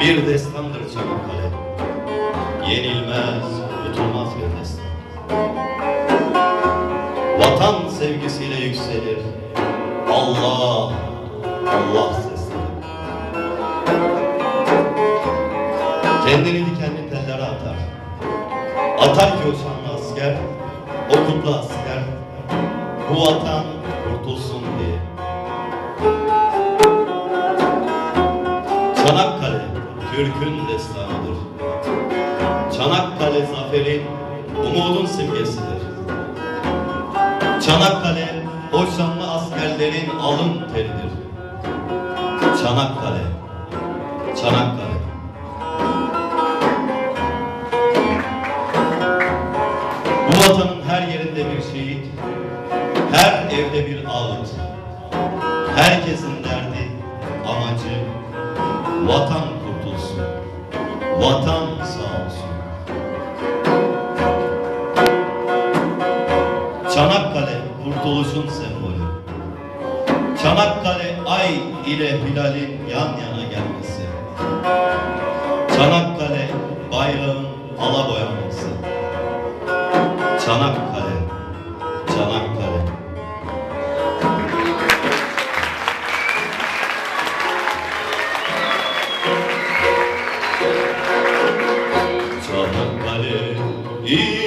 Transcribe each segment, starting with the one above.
bir destandır Çanakkale. Yenilmez, unutulmaz bir destan. Vatan sevgisiyle yükselir. Allah, Allah sesleri. Kendini dikenli tellere atar. Atar ki o asker, o kutlu asker. Bu vatan kurtulsun diye. Türk'ün destanıdır. Çanakkale zaferin, umudun simgesidir. Çanakkale, o askerlerin alın teridir. Çanakkale, Çanakkale. Bu vatanın her yerinde bir şehit, her evde bir ağıt. Herkesin derdi, amacı, vatan vatan sağ olsun. Çanakkale kurtuluşun sembolü. Çanakkale ay ile hilalin yan yana gelmesi. Çanakkale bayrağın ala boyanması. Çanakkale, Çanakkale. e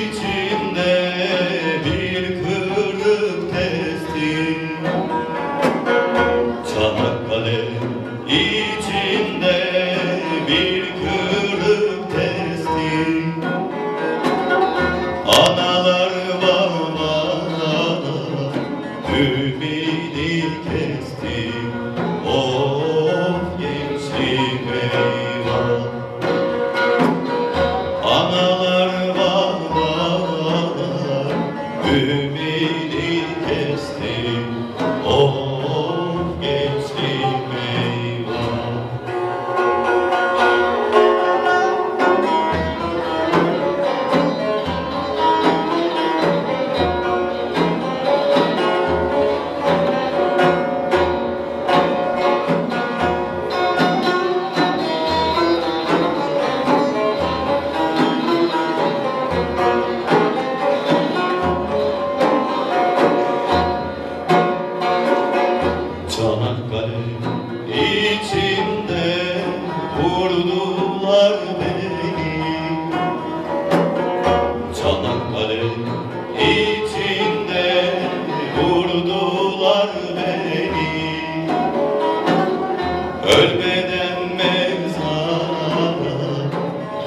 Ölmeden mevzana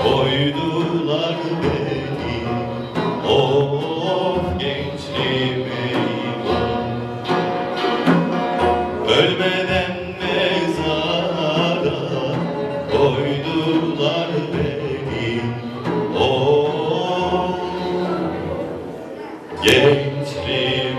koydular beni. Of gençliğim Ölmeden mezara koydular beni. Of gençliğim